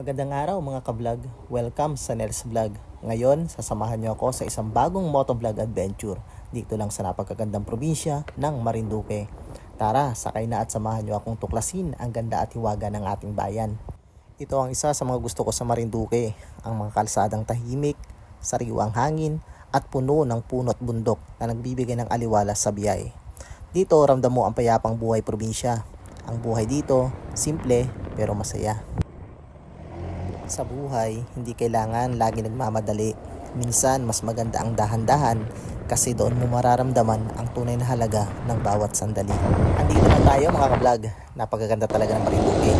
Magandang araw mga ka-vlog. Welcome sa Nels Vlog. Ngayon, sasamahan niyo ako sa isang bagong motovlog adventure dito lang sa napagkagandang probinsya ng Marinduque. Tara, sakay na at samahan niyo akong tuklasin ang ganda at hiwaga ng ating bayan. Ito ang isa sa mga gusto ko sa Marinduque, ang mga kalsadang tahimik, sariwang hangin, at puno ng puno at bundok na nagbibigay ng aliwalas sa biyay. Dito ramdam mo ang payapang buhay probinsya. Ang buhay dito, simple pero masaya. Sa buhay, hindi kailangan lagi nagmamadali. Minsan, mas maganda ang dahan-dahan kasi doon mo mararamdaman ang tunay na halaga ng bawat sandali. Andito na tayo mga kablog. Napakaganda talaga ng Marinduque.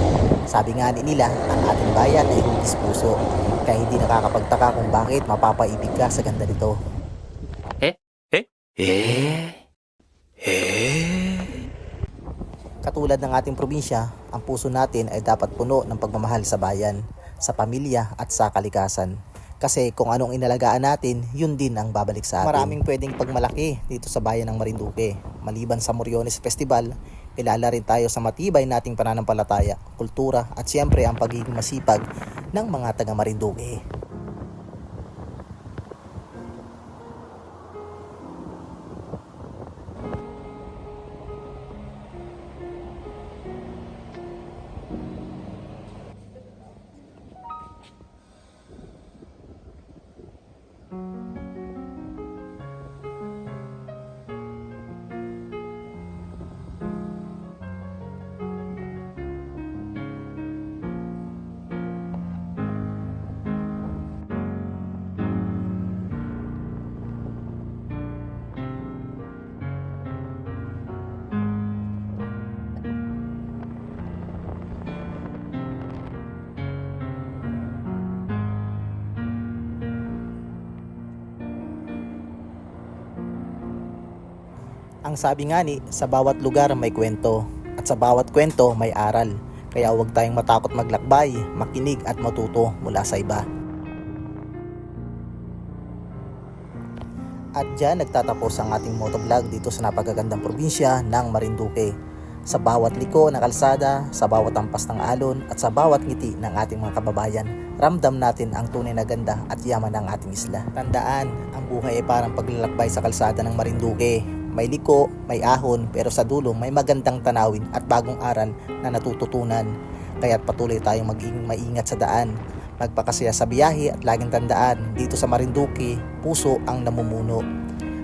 Sabi nga ni nila, ang ating bayan ay hugis puso. Kaya hindi nakakapagtaka kung bakit mapapaibig ka sa ganda nito. Katulad ng ating probinsya, ang puso natin ay dapat puno ng pagmamahal sa bayan, sa pamilya at sa kalikasan. Kasi kung anong inalagaan natin, yun din ang babalik sa atin. Maraming pwedeng pagmalaki dito sa bayan ng Marinduque. Maliban sa Moriones Festival, kilala rin tayo sa matibay nating pananampalataya, kultura at siyempre ang pagiging masipag ng mga taga Marinduque. Ang sabi nga ni, sa bawat lugar may kwento at sa bawat kwento may aral. Kaya huwag tayong matakot maglakbay, makinig at matuto mula sa iba. At dyan nagtatapos ang ating motovlog dito sa napagagandang probinsya ng Marinduque. Sa bawat liko na kalsada, sa bawat ampas ng alon at sa bawat ngiti ng ating mga kababayan, ramdam natin ang tunay na ganda at yaman ng ating isla. Tandaan, ang buhay ay parang paglalakbay sa kalsada ng Marinduque. May liko, may ahon, pero sa dulo may magandang tanawin at bagong aral na natututunan. Kaya't patuloy tayong maging maingat sa daan. Magpakasaya sa biyahe at laging tandaan, dito sa Marinduque, puso ang namumuno.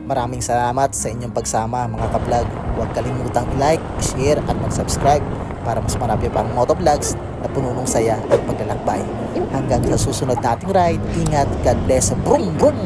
Maraming salamat sa inyong pagsama mga kablog. Huwag kalimutang i-like, i-share at mag-subscribe para mas marami pang motovlogs na puno ng saya at paglalakbay. Hanggang sa susunod nating ride, ingat, God bless, brum brum!